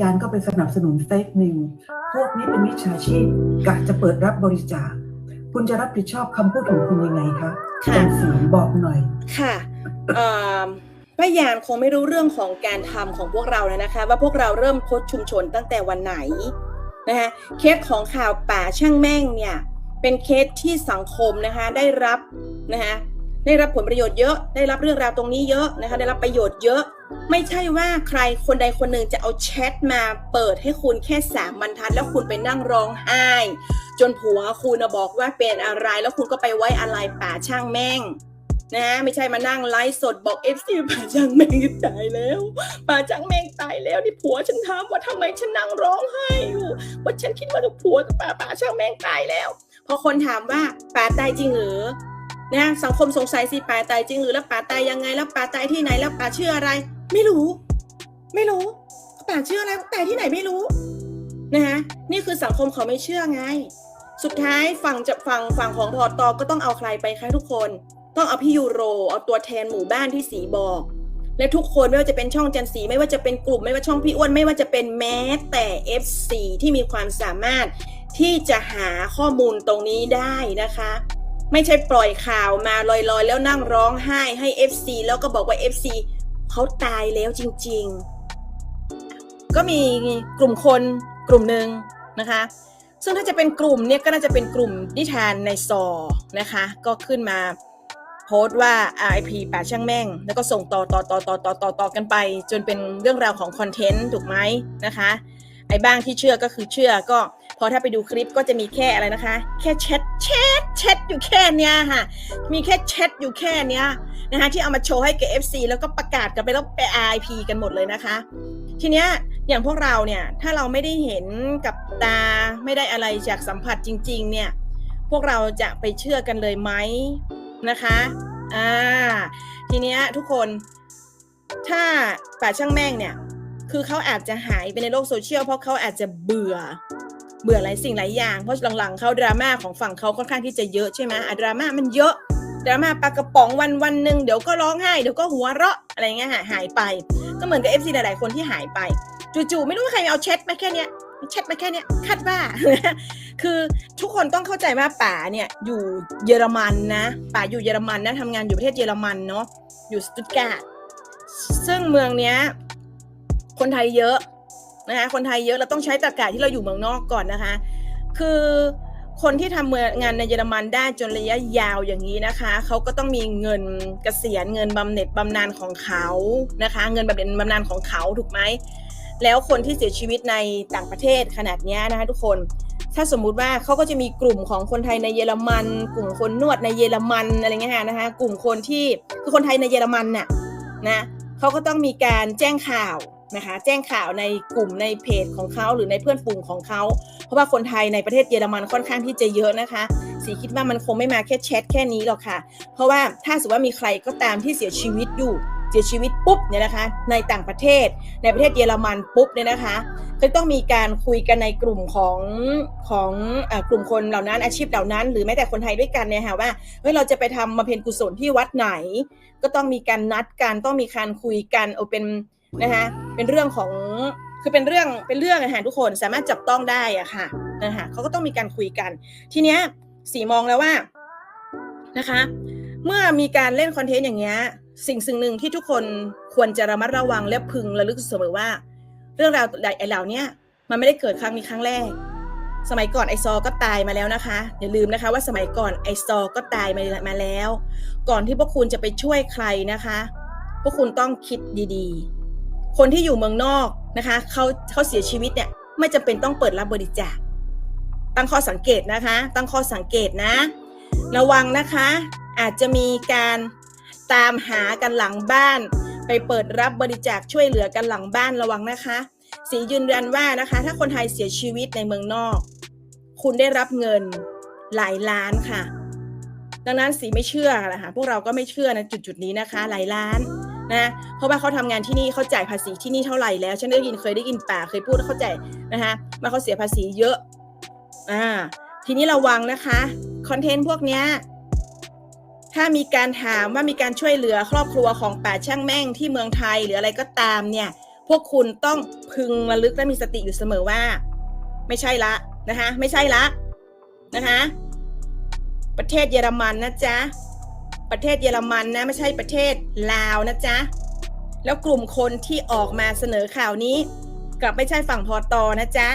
ญาณก็ไปสนับสนุนเฟกนิวพวกนี้เป็นมิจฉาชีพกะจะเปิดรับบริจาค คุณจะรับผิดชอบคำพูดของคุณยังไงคะค่ะจันสีบอกหน่อย ค่ะเอ่อป้ายานคงไม่รู้เรื่องของการทำของพวกเราแล้วนะคะ ว่าพวกเราเริ่มโพสต์ชุมชนตั้งแต่วันไหนนะคะเคสของข่าวป่าช่างแม่งเนี่ยเป็นเคสที่สังคมนะคะได้รับนะคะ ได้รับผลประโยชน์เยอะ ได้รับเรื่องราวตรงนี้เยอะนะคะ ได้รับประโยชน์เยอะ ไม่ใช่ว่าใครคนใดคนหนึ่งจะเอาแชทมาเปิดให้คุณแค่สามบรรทัด แล้วคุณไปนั่งร้องไห้ จนผัวคุณบอกว่าเป็นอะไร แล้วคุณก็ไปไว้อะไรป่าช่างแม่งนะไม่ใช่มานั่งไลฟ์สดบอกเอฟซีป่าจังแมงตายแล้วป่าจังแมงตายแล้วนี่ผัวฉันถามว่าทำไมฉันนั่งร้องไห้อยู่ว่าฉันคิดว่าผัวกับป่าป่าช่างแมงตายแล้วพอคนถามว่าป่าตายจริงหรือ นะสังคมสงสัยสิป่าตายจริงหรือแล้วป่าตายยังไงแล้วป่าตายที่ไหนแล้วป่าเชื่ออะไร ไม่รู้ ไม่รู้ป่าเชื่ออะไรตายที่ไหนไม่รู้นะคะนี่คือสังคมเขาไม่เชื่อไง สุดท้ายฝั่งจะฝั่งฝั่งของพอตอก็ต้องเอาใครไปคะทุกคน ต้องเอาพี่ยูโรเอาตัวแทนหมู่บ้านที่สีบอก และทุกคนไม่ว่าจะเป็นช่องจันสีไม่ว่าจะเป็นกลุ่มไม่ว่าช่องพี่อ้วนไม่ว่าจะเป็นแม้แต่ FC ที่มีความสามารถที่จะหาข้อมูลตรงนี้ได้นะคะ ไม่ใช่ปล่อยข่าวมาลอยๆ แล้วนั่งร้องไห้ให้ FC แล้วก็บอกว่า FC เขาตายแล้วจริง ๆ ก็มีกลุ่มคนกลุ่มหนึ่งนะคะ ซึ่งถ้าจะเป็นกลุ่มเนี่ยก็น่าจะเป็นกลุ่มนิทานในซอนะคะ ก็ขึ้นมาโพสต์ว่า RIP ป่าช่างแม่ง แล้วก็ส่งต่อต่อต่อต่อต่อต่อต่อกันไป จนเป็นเรื่องราวของคอนเทนต์ถูกไหมนะคะ ไอ้บ้างที่เชื่อก็คือเชื่อก็ พอถ้าไปดูคลิปก็จะมีแค่อะไรนะคะ แค่แชทแชทแชทอยู่แค่เนี้ยค่ะ มีแค่แชทอยู่แค่เนี้ยนะคะที่เอามาโชว์ให้กับ FC แล้วก็ประกาศกันไปแล้วไป RIP กันหมดเลยนะคะ ทีเนี้ยอย่างพวกเราเนี่ยถ้าเราไม่ได้เห็นกับตาไม่ได้อะไรจากสัมผัสจริง ๆ เนี่ย พวกเราจะไปเชื่อกันเลยไหมนะคะอ่าทีเนี้ยทุกคนถ้าป่าช่างแม่งเนี่ย คือเขาอาจจะหายไปในโลกโซเชียลเพราะเขาอาจจะเบื่อ เบื่อหลายสิ่งหลายอย่าง เพราะหลังๆเขาดราม่าของฝั่งเขาค่อนข้างที่จะเยอะใช่ไหมอะดราม่ามันเยอะดราม่าปากระป๋องวันวันๆหนึ่งเดี๋ยวก็ร้องไห้เดี๋ยวก็หัวเราะอะไรเงี้ยหายหายไป ก็เหมือนกับ FC หลายๆคนที่หายไปจู่ๆไม่รู้ว่าใครเอาแชทมาแค่เนี้ยแชทมาแค่เนี้ยคาดว่า คือทุกคนต้องเข้าใจว่าป๋าเนี่ยอยู่เยอรมันนะป๋าอยู่เยอรมันนะทำงานอยู่ประเทศเยอรมันเนาะอยู่สตุตการ์ดซึ่งเมืองเนี้ยคนไทยเยอะ นะคะคนไทยเยอะเราต้องใช้ตรรกะที่เราอยู่เมืองนอกก่อนนะคะ คือคนที่ทำงานในเยอรมันได้จนระยะยาวอย่างนี้นะคะเขาก็ต้องมีเงินเกษียณเงินบำเหน็จบำนาญของเขานะคะ เงินบำเหน็จบำนาญของเขาถูกไหมแล้วคนที่เสียชีวิตในต่างประเทศขนาดนี้นะคะทุกคนถ้าสมมุติว่าเขาก็จะมีกลุ่มของคนไทยในเยอรมัน กลุ่มคนนวดในเยอรมันอะไรเงี้ยนะคะ กลุ่มคนที่คือคนไทยในเยอรมันน่ะนะเขาก็ต้องมีการแจ้งข่าว นะคะ แจ้งข่าวในกลุ่มในเพจของเขาหรือในเพื่อนฝูงของเขา เพราะว่าคนไทยในประเทศเยอรมันค่อนข้างที่จะเยอะนะคะ สีคิดว่ามันคงไม่มาแค่แชทแค่นี้หรอกค่ะ เพราะว่าถ้าสมมติว่ามีใครก็ตามที่เสียชีวิตอยู่เสียชีวิตปุ๊บเนี่ยนะคะ ในต่างประเทศในประเทศเยอรมันปุ๊บเนี่ยนะคะ ก็ต้องมีการคุยกันในกลุ่มของของอกลุ่มคนเหล่านั้นอาชีพเหล่านั้น หรือแม้แต่คนไทยด้วยกันเนี่ยค่ะว่าเฮ้ยเราจะไปทำมาเพนกุศลที่วัดไหน ก็ต้องมีการนัดกันต้องมีการคุยกันเอาเป็น นะคะเป็นเรื่องของคือเป็นเรื่องเป็นเรื่องอะค่ะทุกคนสามารถจับต้องได้อะค่ะนะคะเขาก็ต้องมีการคุยกัน ทีเนี้ยสีมองแล้วว่านะคะ เมื่อมีการเล่นคอนเทนต์อย่างเงี้ยสิ่งสิ่งหนึ่งที่ทุกคนควรจะระมัดระวังและพึงระลึกเสมอว่า เรื่องราวไอ้เหล่านี้มันไม่ได้เกิดครั้งนี้ครั้งแรก สมัยก่อนไอซอ ก็ตายมาแล้วนะคะ อย่าลืมนะคะว่าสมัยก่อนไอซอ ก็ตายมามาแล้ว ก่อนที่พวกคุณจะไปช่วยใครนะคะ พวกคุณต้องคิดดีๆ คนที่อยู่เมืองนอกนะคะเขาเขาเสียชีวิตเนี่ยไม่จำเป็นต้องเปิดรับบริจาค ตั้งข้อสังเกตนะคะ ตั้งข้อสังเกตนะ ระวังนะคะ อาจจะมีการตามหากันหลังบ้าน ไปเปิดรับบริจาคช่วยเหลือกันหลังบ้านระวังนะคะ สียืนยันว่านะคะ ถ้าคนไทยเสียชีวิตในเมืองนอก คุณได้รับเงินหลายล้านค่ะ ดังนั้นสีไม่เชื่อนะคะพวกเราก็ไม่เชื่อนะจุดจุดนี้นะคะ หลายล้าน นะเพราะว่าเขาทำงานที่นี่เขาจ่ายภาษีที่นี่เท่าไหร่แล้ว ฉันได้ยินเคยได้ยินป่าเคยพูดเขาจ่ายนะคะว่าเขาเสียภาษีเยอะอ่าทีนี้ระวังนะคะคอนเทนต์พวกเนี้ยถ้ามีการถามว่ามีการช่วยเหลือครอบครัวของป่าช่างแม่งที่เมืองไทยหรืออะไรก็ตามเนี่ย พวกคุณต้องพึงระลึกและมีสติอยู่เสมอว่า ไม่ใช่ละนะคะ ไม่ใช่ละนะคะ ประเทศเยอรมันนะจ๊ะ ประเทศเยอรมันนะไม่ใช่ประเทศลาวนะจ๊ะ แล้วกลุ่มคนที่ออกมาเสนอข่าวนี้ กลับไม่ใช่ฝั่งพอตอนะจ๊ะ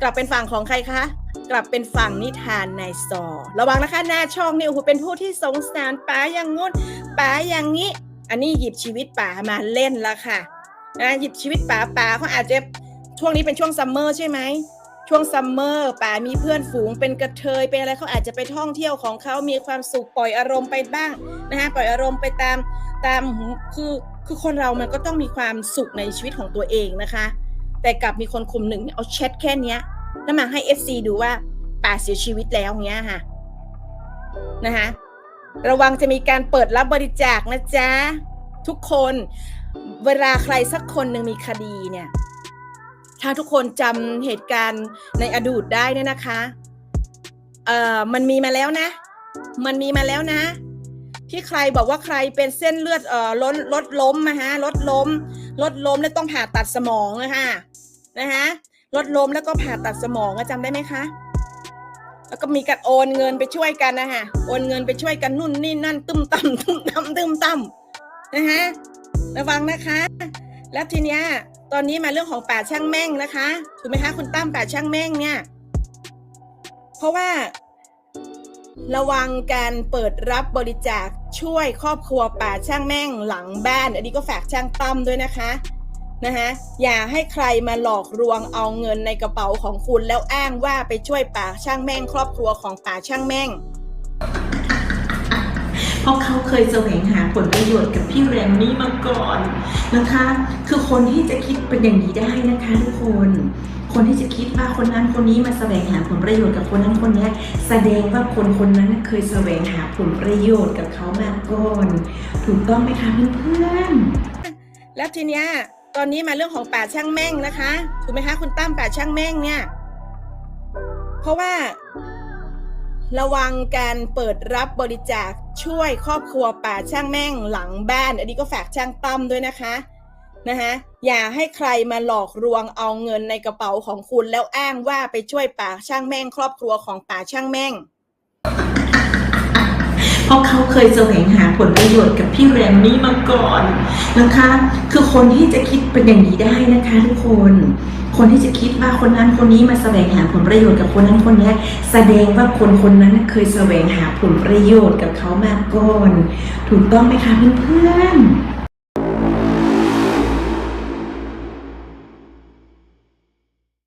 กลับเป็นฝั่งของใครคะ กลับเป็นฝั่งนิทานนายซอ ระวังนะคะหน้าช่องนี่โอ้โหเป็นผู้ที่สงสารป๋าอย่างงุ่นป๋าอย่างนี้ อันนี้หยิบชีวิตป๋ามาเล่นละค่ะนะหยิบชีวิตป๋าป๋าเขาอาจจะช่วงนี้เป็นช่วงซัมเมอร์ใช่ไหม ช่วงซัมเมอร์ป๋ามีเพื่อนฝูงเป็นกระเทยเป็นอะไรเขาอาจจะไปท่องเที่ยวของเขามีความสุขปล่อยอารมณ์ไปบ้างนะคะปล่อยอารมณ์ไปตามตามคือคือคนเรามันก็ต้องมีความสุขในชีวิตของตัวเองนะคะ แต่กลับมีคนกลุ่มหนึ่งเอาแชทแค่เนี้ยแล้วมาให้ FC ดูว่าป่าเสียชีวิตแล้วเงี้ยค่ะนะคะระวังจะมีการเปิดรับบริจาคนะจ๊ะทุกคนเวลาใครสักคนหนึ่งมีคดีเนี่ย ถ้าทุกคนจำเหตุการณ์ในอดีตได้เนี่ยนะคะเอ่อมันมีมาแล้วนะ มันมีมาแล้วนะ ที่ใครบอกว่าใครเป็นเส้นเลือดเอ่อลดลดล้มนะฮะลดล้มลดล้มแล้วต้องผ่าตัดสมองนะคะนะคะลดล้มแล้วก็ผ่าตัดสมองอะจำได้ไหมคะแล้วก็มีการโอนเงินไปช่วยกันนะคะโอนเงินไปช่วยกันนู่นนี่นั่นตึมต่ำตึมต่ำตึมต่ำนะคะระวังนะคะ แล้วทีเนี้ย ตอนนี้มาเรื่องของป่าช่างแม่งนะคะถูกไหมคะคุณตั้มป่าช่างแม่งเนี่ย เพราะว่า ระวังการเปิดรับบริจาคช่วยครอบครัวป่าช่างแม่งหลังบ้าน อันนี้ก็ฝากช่างตั้มด้วยนะคะนะคะอย่าให้ใครมาหลอกลวงเอาเงินในกระเป๋าของคุณแล้วอ้างว่าไปช่วยป่าช่างแม่ง ครอบครัวของป่าช่างแม่ง เพราะเขาเคยแสวงหาผลประโยชน์กับพี่แรมนี่มาก่อนนะคะ คือคนที่จะคิดเป็นอย่างนี้ได้นะคะทุกคน คนที่จะคิดว่าคนนั้นคนนี้มาแสวงหาผลประโยชน์กับคนนั้นคนนี้แสดงว่าคนคนนั้นเคยแสวงหาผลประโยชน์กับเขามาก่อน ถูกต้องไหมคะเพื่อนๆแล้วทีเนี้ยตอนนี้มาเรื่องของป่าช่างแม่งนะคะ ถูกไหมคะ คุณตั้มป่าช่างแม่งเนี่ย เพราะว่า ระวังการเปิดรับบริจาคช่วยครอบครัวป่าช่างแม่งหลังบ้าน อันนี้ก็ฝากช่างตั้มด้วยนะคะนะคะอย่าให้ใครมาหลอกลวงเอาเงินในกระเป๋าของคุณแล้วอ้างว่าไปช่วยป่าช่างแม่ง ครอบครัวของป่าช่างแม่ง เพราะเขาเคยแสวงหาผลประโยชน์กับพี่แรมนี่มาก่อนนะคะ คือคนที่จะคิดเป็นอย่างนี้ได้นะคะทุกคน คนที่จะคิดว่าคนนั้นคนนี้มาแสวงหาผลประโยชน์กับคนนั้นคนนี้แสดงว่าคนคนนั้นเคยแสวงหาผลประโยชน์กับเขามาก่อน ถูกต้องไหมคะเพื่อนๆ